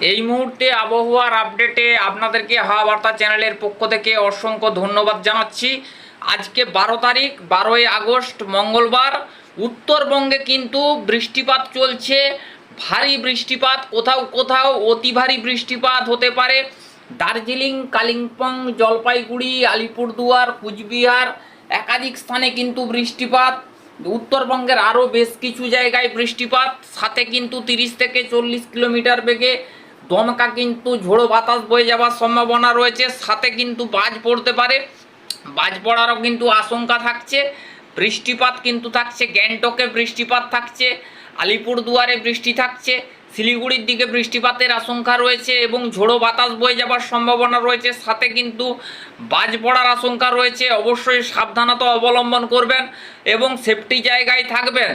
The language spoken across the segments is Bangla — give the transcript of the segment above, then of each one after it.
এই মুহূর্তে আবহাওয়ার আপডেটে আপনাদেরকে হাওয়া বার্তা চ্যানেলের পক্ষ থেকে অসংখ্য ধন্যবাদ জানাচ্ছি। আজকে বারো তারিখ, বারোই আগস্ট, মঙ্গলবার। উত্তরবঙ্গে কিন্তু বৃষ্টিপাত চলছে। ভারী বৃষ্টিপাত, কোথাও কোথাও অতি ভারী বৃষ্টিপাত হতে পারে। দার্জিলিং, কালিম্পং, জলপাইগুড়ি, আলিপুরদুয়ার, কুচবিহার একাধিক স্থানে কিন্তু বৃষ্টিপাত। উত্তরবঙ্গের আরও বেশ কিছু জায়গায় বৃষ্টিপাত। সাথে কিন্তু তিরিশ থেকে চল্লিশ কিলোমিটার বেগে দমকা কিন্তু ঝোড়ো বাতাস বয়ে যাওয়ার সম্ভাবনা রয়েছে, সাথে কিন্তু বাজ পড়তে পারে। বাজ পড়ারও কিন্তু আশঙ্কা থাকছে, বৃষ্টিপাত কিন্তু থাকছে, গ্যাংটকে বৃষ্টিপাত থাকছে, আলিপুরদুয়ারে বৃষ্টি থাকছে, শিলিগুড়ির দিকে বৃষ্টিপাতের আশঙ্কা রয়েছে এবং ঝোড়ো বাতাস বয়ে যাবার সম্ভাবনা রয়েছে, সাথে কিন্তু বাজ পড়ার আশঙ্কা রয়েছে। অবশ্যই সাবধানতা অবলম্বন করবেন এবং সেফটি জায়গায় থাকবেন।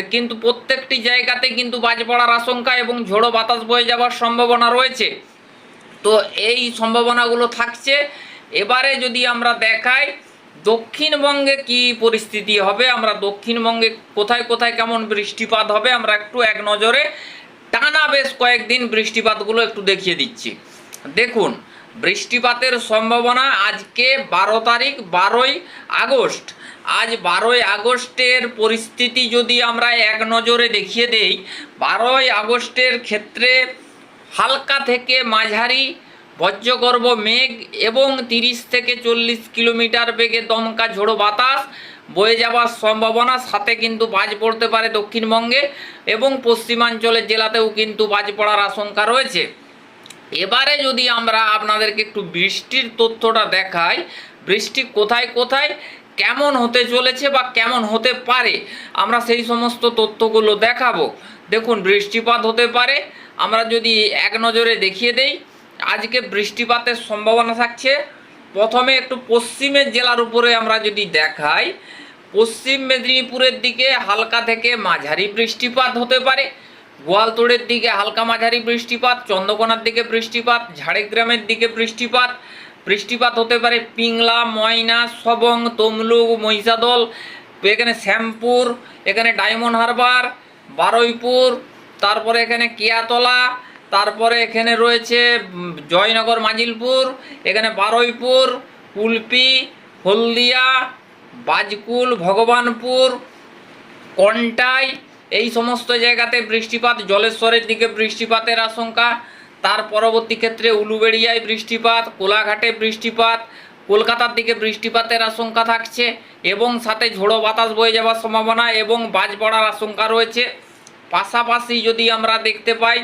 কিন্তু প্রত্যেকটি জায়গাতে কিন্তু বাজ পড়ার আশঙ্কা এবং ঝোড়ো বাতাস বয়ে যাওয়ার সম্ভাবনা রয়েছে। তো এই সম্ভাবনাগুলো থাকছে। এবারে যদি আমরা দেখাই, দক্ষিণবঙ্গে কি পরিস্থিতি হবে? আমরা দক্ষিণবঙ্গে কোথায় কোথায় কেমন বৃষ্টিপাত হবে? আমরা একটু এক নজরে টানা বেশ কয়েকদিন বৃষ্টিপাতগুলো একটু দেখিয়ে দিচ্ছি। দেখুন, বৃষ্টিপাতের সম্ভাবনা আজকে বারো তারিখ, বারোই আগস্ট। আজ বারোই আগস্টের পরিস্থিতি যদি আমরা এক নজরে দেখিয়ে দেই, বারোই আগস্টের ক্ষেত্রে হালকা থেকে মাঝারি বজ্রগর্ভ মেঘ এবং তিরিশ থেকে চল্লিশ কিলোমিটার বেগে দমকা ঝোড়ো বাতাস বয়ে যাওয়ার সম্ভাবনা, সাথে কিন্তু বাজ পড়তে পারে দক্ষিণবঙ্গে এবং পশ্চিমাঞ্চলের জেলাতেও কিন্তু বাজ পড়ার আশঙ্কা রয়েছে। এবারে যদি আমরা আপনাদেরকে একটু বৃষ্টির তথ্যটা দেখাই, বৃষ্টি কোথায় কোথায়? কেমন হতে চলেছে বা কেমন হতে পারে, আমরা সেই সমস্ত তথ্যগুলো দেখাবো। দেখুন, বৃষ্টিপাত হতে পারে, আমরা যদি এক নজরে দেখিয়ে দেই, আজকে বৃষ্টিপাতের সম্ভাবনা থাকছে। প্রথমে একটু পশ্চিমের জেলার উপরে আমরা যদি দেখাই, পশ্চিম মেদিনীপুরের দিকে হালকা থেকে মাঝারি বৃষ্টিপাত হতে পারে, গোয়ালতোড়ের দিকে হালকা মাঝারি বৃষ্টিপাত, চন্দ্রকোনার দিকে বৃষ্টিপাত, ঝাড়গ্রামের দিকে বৃষ্টিপাত বৃষ্টিপাত হতে পারে পিংলা, ময়না, সবং, তমলুক, মহিষাদল, এখানে শ্যামপুর, এখানে ডায়মন্ড হারবার, বারুইপুর, তারপরে এখানে কিয়াতলা, তারপরে এখানে রয়েছে জয়নগর, মাজিলপুর, এখানে বারুইপুর কুলপি হলদিয়া, বাজকুল, ভগবানপুর, কন্টাই, এই সমস্ত জায়গাতে বৃষ্টিপাত, জলেশ্বরের দিকে বৃষ্টিপাতের আশঙ্কা। তার পরবর্তী ক্ষেত্রে উলুবেড়িয়ায় বৃষ্টিপাত, কোলাঘাটে বৃষ্টিপাত, কলকাতার দিকে বৃষ্টিপাতের আশঙ্কা থাকছে এবং সাথে ঝোড়ো বাতাস বয়ে যাওয়ার সম্ভাবনা এবং বাজ পড়ার আশঙ্কা রয়েছে। পাশাপাশি যদি আমরা দেখতে পাই,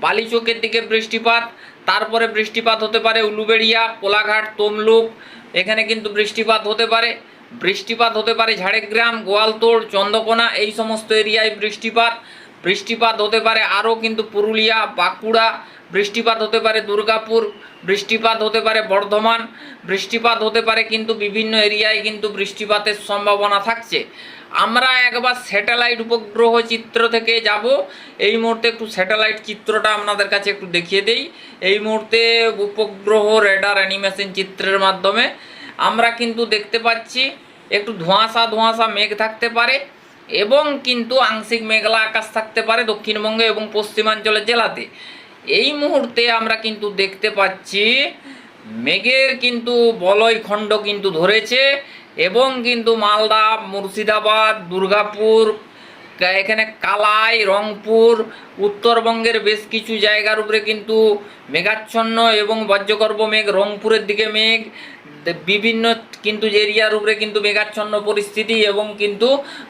বালিচকের দিকে বৃষ্টিপাত, তারপরে বৃষ্টিপাত হতে পারে উলুবেড়িয়া, কোলাঘাট, তমলুক, এখানে কিন্তু বৃষ্টিপাত হতে পারে। বৃষ্টিপাত হতে পারে ঝাড়গ্রাম, গোয়ালতোড়, চন্দ্রকোনা, এই সমস্ত এরিয়ায় বৃষ্টিপাত। বৃষ্টিপাত হতে পারে আরও কিন্তু পুরুলিয়া, বাঁকুড়া বৃষ্টিপাত হতে পারে দুর্গাপুর, বৃষ্টিপাত হতে পারে বর্ধমান, বৃষ্টিপাত হতে পারে কিন্তু বিভিন্ন এরিয়ায় কিন্তু বৃষ্টিপাতের সম্ভাবনা থাকছে। আমরা একবার স্যাটেলাইট উপগ্রহ চিত্র থেকে যাব। এই মুহূর্তে একটু স্যাটেলাইট চিত্রটা আপনাদের কাছে একটু দেখিয়ে দেই। এই মুহূর্তে উপগ্রহ রেডার অ্যানিমেশন চিত্রের মাধ্যমে আমরা কিন্তু দেখতে পাচ্ছি একটু ধোঁয়াশা ধোঁয়াশা মেঘ থাকতে পারে এবং কিন্তু আংশিক মেঘলা আকাশ থাকতে পারে দক্ষিণবঙ্গে এবং পশ্চিমাঞ্চলের জেলাতে। এই মুহূর্তে আমরা কিন্তু দেখতে পাচ্ছি, মেঘের কিন্তু বলয় খণ্ড কিন্তু ধরেছে এবং কিন্তু মালদা, মুর্শিদাবাদ, দুর্গাপুর এখানে কালাই, রংপুর, উত্তরবঙ্গের বেশ কিছু জায়গার উপরে কিন্তু মেঘাচ্ছন্ন এবং বজ্রকর্ব মেঘ, রংপুরের দিকে মেঘ বিভিন্ন কিন্তু এরিয়ার উপরে কিন্তু মেঘাচ্ছন্ন পরিস্থিতি এবং কিন্তু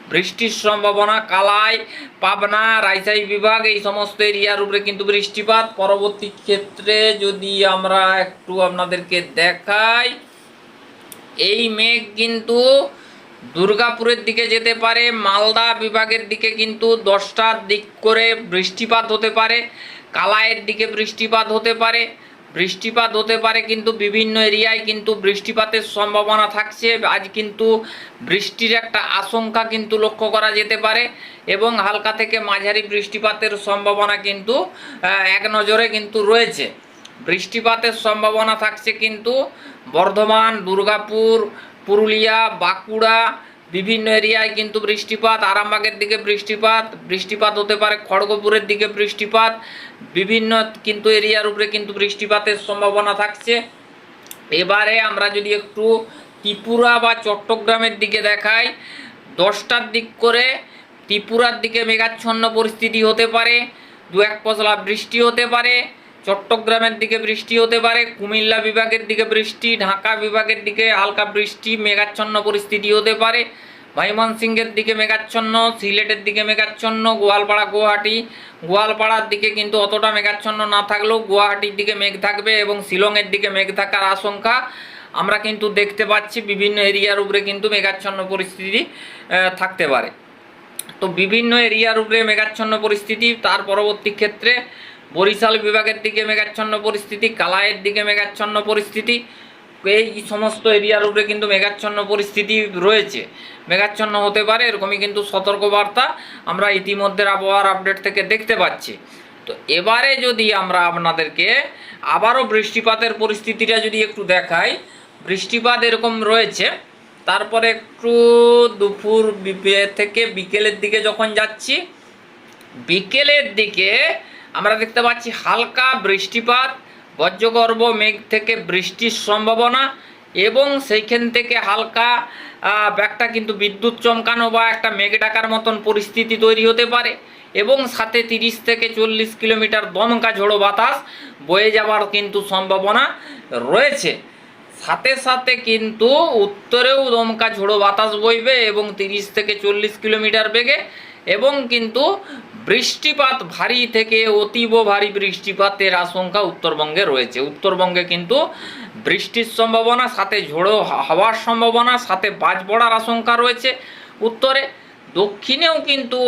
বৃষ্টির সম্ভাবনা, কালাই, পাবনা রাজশাহী বিভাগ এই সমস্ত এরিয়ার উপরে কিন্তু বৃষ্টিপাত। পরবর্তী ক্ষেত্রে যদি আমরা একটু আপনাদেরকে দেখাই, এই মেঘ কিন্তু দুর্গাপুরের দিকে যেতে পারে, মালদা বিভাগের দিকে কিন্তু দশটার দিক করে বৃষ্টিপাত হতে পারে, কালাইয়ের দিকে বৃষ্টিপাত হতে পারে। বৃষ্টিপাত হতে পারে, কিন্তু বিভিন্ন এরিয়ায় কিন্তু বৃষ্টিপাতের সম্ভাবনা থাকছে। আজ কিন্তু বৃষ্টির একটা আশঙ্কা কিন্তু লক্ষ্য করা যেতে পারে এবং হালকা থেকে মাঝারি বৃষ্টিপাতের সম্ভাবনা কিন্তু এক নজরে কিন্তু রয়েছে। বৃষ্টিপাতের সম্ভাবনা থাকছে কিন্তু বর্ধমান, দুর্গাপুর, পুরুলিয়া, বাঁকুড়া বিভিন্ন এরিয়ায় কিন্তু বৃষ্টিপাত, আরামবাগের দিকে বৃষ্টিপাত বৃষ্টিপাত হতে পারে খড়গপুরের দিকে বৃষ্টিপাত, বিভিন্ন কিন্তু এরিয়ার উপরে কিন্তু বৃষ্টিপাতের সম্ভাবনা থাকছে। এবারে আমরা যদি একটু ত্রিপুরা বা চট্টগ্রামের দিকে দেখাই, দশটার দিক করে ত্রিপুরার দিকে মেঘাচ্ছন্ন পরিস্থিতি হতে পারে, দু এক পশলা বৃষ্টি হতে পারে চট্টগ্রামের দিকে বৃষ্টি হতে পারে, কুমিল্লা বিভাগের দিকে বৃষ্টি, ঢাকা বিভাগের দিকে হালকা বৃষ্টি, মেঘাচ্ছন্ন পরিস্থিতি হতে পারে, ময়মনসিংহের দিকে মেঘাচ্ছন্ন, সিলেটের দিকে মেঘাচ্ছন্ন, গোয়ালপাড়া, গুয়াহাটি। গোয়ালপাড়ার দিকে কিন্তু অতটা মেঘাচ্ছন্ন না থাকলেও গুয়াহাটির দিকে মেঘ থাকবে এবং শিলংয়ের দিকে মেঘ থাকার আশঙ্কা আমরা কিন্তু দেখতে পাচ্ছি, বিভিন্ন এরিয়ার উপরে কিন্তু মেঘাচ্ছন্ন পরিস্থিতি থাকতে পারে। তো বিভিন্ন এরিয়ার উপরে মেঘাচ্ছন্ন পরিস্থিতি, তার পরবর্তী ক্ষেত্রে বরিশাল বিভাগের দিকে মেঘাচ্ছন্ন পরিস্থিতি, কালাইয়ের দিকে মেঘাচ্ছন্ন পরিস্থিতি। এই সমস্ত এরিয়ার উপরে কিন্তু মেঘাচ্ছন্ন পরিস্থিতি রয়েছে। মেঘাচ্ছন্ন হতে পারে, এরকমই কিন্তু সতর্কবার্তা আমরা ইতিমধ্যে আবহাওয়ার আপডেট থেকে দেখতে পাচ্ছি। তো এবারে যদি আমরা আপনাদেরকে আবারও বৃষ্টিপাতের পরিস্থিতিটা যদি একটু দেখাই, বৃষ্টিপাত এরকম রয়েছে, তারপরে একটু দুপুর থেকে বিকেলের দিকে যখন যাচ্ছি, বিকেলের দিকে আমরা দেখতে পাচ্ছি হালকা বৃষ্টিপাত, বজ্রগর্ভ মেঘ থেকে বৃষ্টির সম্ভাবনা এবং সেইখান থেকে হালকা একটা কিন্তু বিদ্যুৎ চমকানো বা একটা মেঘ ডাকার মতন পরিস্থিতি তৈরি হতে পারে এবং সাথে তিরিশ থেকে চল্লিশ কিলোমিটার দমকা ঝোড়ো বাতাস বয়ে যাওয়ার কিন্তু সম্ভাবনা রয়েছে। সাথে সাথে কিন্তু উত্তরেও দমকা ঝোড়ো বাতাস বইবে এবং তিরিশ থেকে চল্লিশ কিলোমিটার বেগে এবং কিন্তু বৃষ্টিপাত ভারী থেকে অতীব ভারী বৃষ্টিপাতের আশঙ্কা উত্তরবঙ্গে রয়েছে। উত্তরবঙ্গে কিন্তু বৃষ্টির সম্ভাবনা, সাথে ঝোড়ো হাওয়ার সম্ভাবনা, সাথে বাজ পড়ার আশঙ্কা রয়েছে উত্তরে। দক্ষিণেও কিন্তু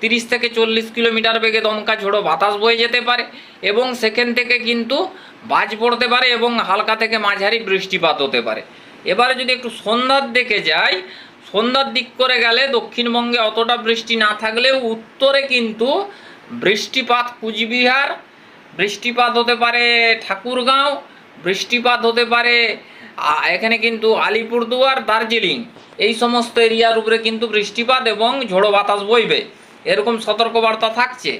তিরিশ থেকে চল্লিশ কিলোমিটার বেগে দমকা ঝোড়ো বাতাস বয়ে যেতে পারে এবং সেখান থেকে কিন্তু বাজ পড়তে পারে এবং হালকা থেকে মাঝারি বৃষ্টিপাত হতে পারে। এবারে যদি একটু সন্ধ্যার দিকে যাই সন্ধ্যার দিক করে গেলে দক্ষিণবঙ্গে অতটা বৃষ্টি না থাকলেও উত্তরে কিন্তু বৃষ্টিপাত কুচবিহার, বৃষ্টিপাত হতে পারে ঠাকুরগাঁও, বৃষ্টিপাত হতে পারে এখানে কিন্তু আলিপুরদুয়ার, দার্জিলিং। এই সমস্ত এরিয়ার উপরে কিন্তু বৃষ্টিপাত এবং ঝোড়ো বাতাস বইবে। এরকম সতর্কবার্তা থাকছে।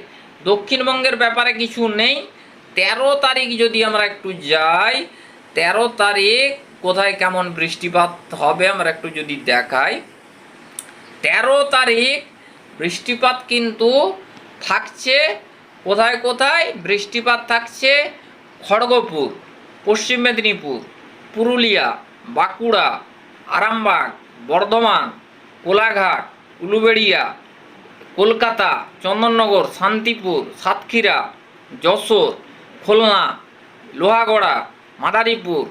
দক্ষিণবঙ্গের ব্যাপারে কিছু নেই। তেরো তারিখ যদি আমরা একটু যাই, তেরো তারিখ কোথায় কেমন বৃষ্টিপাত হবে আমরা একটু যদি দেখাই। তেরো তারিখ বৃষ্টিপাত কিন্তু থাকছে। কোথায় কোথায়? বৃষ্টিপাত থাকছে খড়গপুর, পশ্চিম মেদিনীপুর, পুরুলিয়া, বাঁকুড়া, আরামবাগ, বর্ধমান, কোলাঘাট, উলুবেড়িয়া, কলকাতা, চন্দননগর, শান্তিপুর, সাতক্ষীরা, যশোর, খুলনা, লোহাগড়া, মাদারীপুর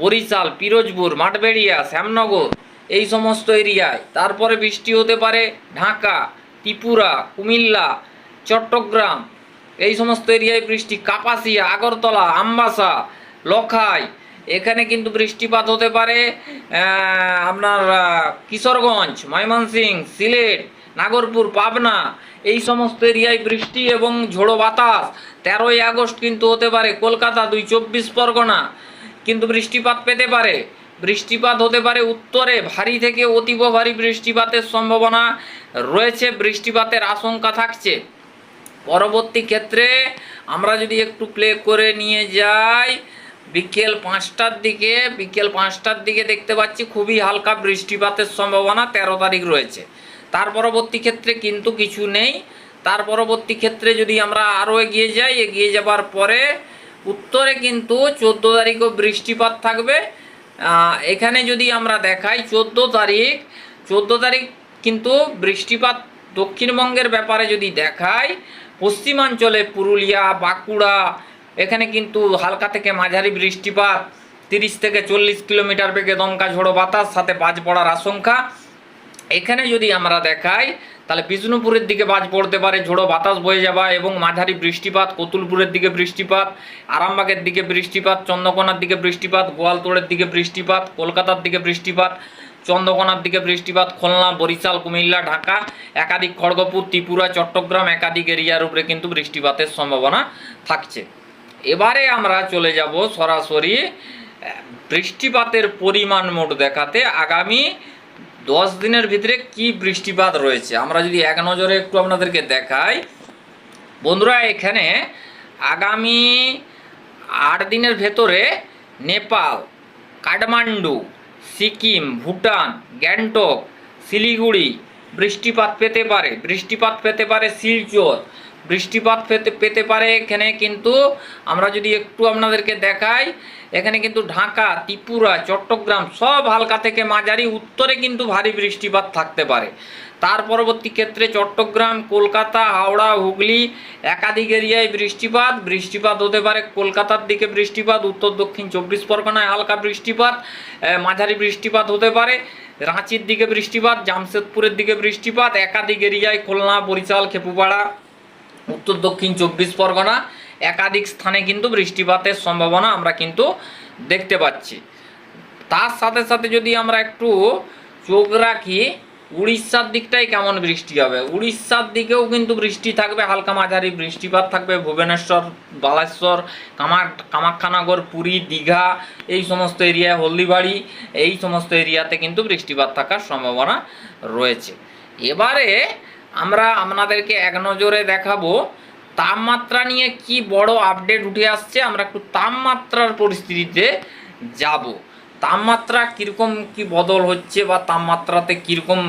বরিশাল, পিরোজপুর, মাঠবেড়িয়া, শ্যামনগর, এই সমস্ত এরিয়ায়। তারপরে বৃষ্টি হতে পারে ঢাকা, ত্রিপুরা, কুমিল্লা, চট্টগ্রাম, এই সমস্ত এরিয়ায় বৃষ্টি। কাপাসিয়া, আগরতলা, আমবাসা, লখাই, এখানে কিন্তু বৃষ্টিপাত হতে পারে আপনার কিশোরগঞ্জ ময়মনসিং সিলেট, নাগরপুর, পাবনা, এই সমস্ত এরিয়ায় বৃষ্টি এবং ঝোড়ো বাতাস। তেরোই আগস্ট কিন্তু হতে পারে, কলকাতা দুই চব্বিশ পরগনা কিন্তু বৃষ্টিপাত পেতে পারে। বৃষ্টিপাত হতে পারে উত্তরে, ভারী থেকে অতীব ভারী বৃষ্টিপাতের সম্ভাবনা রয়েছে, বৃষ্টিপাতের আশঙ্কা থাকছে। পরবর্তী ক্ষেত্রে আমরা যদি একটু প্লে করে নিয়ে যাই, বিকেল পাঁচটার দিকে, বিকেল পাঁচটার দিকে দেখতে পাচ্ছি খুবই হালকা বৃষ্টিপাতের সম্ভাবনা তেরো তারিখ রয়েছে। তার পরবর্তী ক্ষেত্রে কিন্তু কিছু নেই। তার পরবর্তী ক্ষেত্রে যদি আমরা আরও এগিয়ে যাই, এগিয়ে যাবার পরে উত্তরে কিন্তু চোদ্দ তারিখও বৃষ্টিপাত থাকবে। এখানে যদি আমরা দেখাই চোদ্দ তারিখ চোদ্দ তারিখ কিন্তু বৃষ্টিপাত দক্ষিণবঙ্গের ব্যাপারে যদি দেখাই, পশ্চিমাঞ্চলে পুরুলিয়া, বাঁকুড়া, এখানে কিন্তু হালকা থেকে মাঝারি বৃষ্টিপাত, তিরিশ থেকে চল্লিশ কিলোমিটার বেগে দমকা ঝোড়ো বাতাস, সাথে বাজ পড়ার আশঙ্কা। এখানে যদি আমরা দেখাই তাহলে বিষ্ণুপুরের দিকে বাজ পড়তে পারে, ঝোড়ো বাতাস বয়ে যাওয়া এবং মাঝারি বৃষ্টিপাত, কতুলপুরের দিকে বৃষ্টিপাত, আরামবাগের দিকে বৃষ্টিপাত, চন্দ্রকোনার দিকে বৃষ্টিপাত, গোয়ালতোড়ের দিকে বৃষ্টিপাত, কলকাতার দিকে বৃষ্টিপাত, চন্দ্রকোনার দিকে বৃষ্টিপাত, খুলনা, বরিশাল, কুমিল্লা, ঢাকা, একাধিক খড়গপুর, ত্রিপুরা, চট্টগ্রাম, একাধিক এরিয়ার উপরে কিন্তু বৃষ্টিপাতের সম্ভাবনা থাকছে। এবারে আমরা চলে যাব সরাসরি বৃষ্টিপাতের পরিমাণ মোট দেখাতে। আগামী দশ দিনের ভিতরে কি বৃষ্টিপাত রয়েছে? আমরা যদি এক নজরে একটু আপনাদেরকে দেখাই। বন্ধুরা, এখানে আগামী আট দিনের ভেতরে নেপাল, কাঠমান্ডু, সিকিম, ভুটান, গ্যাংটক, শিলিগুড়ি বৃষ্টিপাত পেতে পারে, বৃষ্টিপাত পেতে পারে শিলচর বৃষ্টিপাত পেতে পেতে পারে এখানে কিন্তু আমরা যদি একটু আপনাদেরকে দেখাই, এখানে কিন্তু ঢাকা, ত্রিপুরা, চট্টগ্রাম সব হালকা থেকে মাঝারি, উত্তরে কিন্তু ভারী বৃষ্টিপাত থাকতে পারে। তার পরবর্তী ক্ষেত্রে চট্টগ্রাম, কলকাতা, হাওড়া, হুগলি একাধিক এরিয়ায় বৃষ্টিপাত বৃষ্টিপাত হতে পারে কলকাতার দিকে বৃষ্টিপাত, উত্তর দক্ষিণ চব্বিশ পরগনায় হালকা বৃষ্টিপাত মাঝারি বৃষ্টিপাত হতে পারে। রাঁচির দিকে বৃষ্টিপাত, জামশেদপুরের দিকে বৃষ্টিপাত, একাধিক এরিয়ায় খুলনা, বরিশাল, খেপুপাড়া, উত্তর দক্ষিণ চব্বিশ পরগনা, একাধিক স্থানে কিন্তু বৃষ্টিপাতের সম্ভাবনা আমরা কিন্তু দেখতে পাচ্ছি। তার সাথে সাথে যদি আমরা একটু চোখ রাখি উড়িষ্যার দিকটাই কেমন বৃষ্টি হবে? উড়িষ্যার দিকেও কিন্তু বৃষ্টি থাকবে, হালকা মাঝারি বৃষ্টিপাত থাকবে, ভুবনেশ্বর, বালেশ্বর কামা কামাখ্যানগর, পুরী, দীঘা, এই সমস্ত এরিয়ায় হলদিবাড়ি, এই সমস্ত এরিয়াতে কিন্তু বৃষ্টিপাত থাকার সম্ভাবনা রয়েছে। এবারে আমরা আপনাদেরকে এক নজরে দেখাবো, তাপমাত্রা নিয়ে কি বড় আপডেট উঠে আসছে, আমরা একটু তাপমাত্রার পরিস্থিতিতে যাব। তাপমাত্রা কীরকম কি বদল হচ্ছে বা তাপমাত্রাতে কীরকম,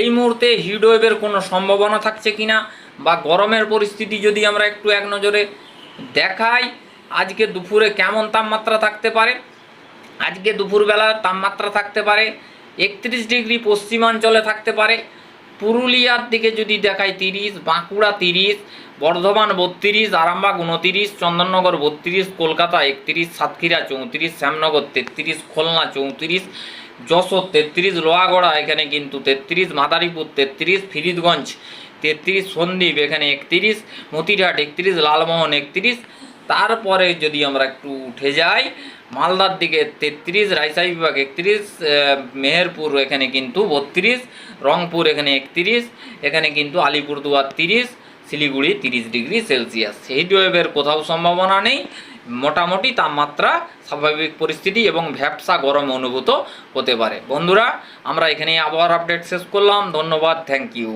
এই মুহূর্তে হিটওয়েভের কোনো সম্ভাবনা থাকছে কি না বা গরমের পরিস্থিতি যদি আমরা একটু এক নজরে দেখাই, আজকে দুপুরে কেমন তাপমাত্রা থাকতে পারে? আজকে দুপুরবেলা তাপমাত্রা থাকতে পারে, একত্রিশ ডিগ্রি পশ্চিমাঞ্চলে থাকতে পারে পুরুলিয়ার দিকে যদি দেখাই তিরিশ, বাঁকুড়া তিরিশ, বর্ধমান বত্রিশ, আরামবাগ উনতিরিশ, চন্দননগর বত্রিশ, কলকাতা একত্রিশ, সাতক্ষীরা চৌত্রিশ, শ্যামনগর তেত্রিশ, খুলনা চৌত্রিশ, যশোর তেত্রিশ, লোহাগড়া এখানে কিন্তু তেত্রিশ, মাদারীপুর তেত্রিশ, ফিরিদগঞ্জ তেত্রিশ, সন্দ্বীপ এখানে একত্রিশ, মতিরহাট একত্রিশ, লালমোহন একত্রিশ তারপরে যদি আমরা একটু উঠে যাই, মালদার দিকে তেত্রিশ, রাজশাহী বিভাগ একত্রিশ মেহেরপুর এখানে কিন্তু বত্রিশ, রংপুর এখানে একত্রিশ, এখানে কিন্তু আলিপুরদুয়ার তিরিশ, শিলিগুড়ি তিরিশ ডিগ্রি সেলসিয়াস। হিট ওয়েভের কোথাও সম্ভাবনা নেই, মোটামুটি তাপমাত্রা স্বাভাবিক পরিস্থিতি এবং ভ্যাপসা গরম অনুভূত হতে পারে। বন্ধুরা, আমরা এখানে আবহাওয়ার আপডেট শেষ করলাম। ধন্যবাদ থ্যাংক ইউ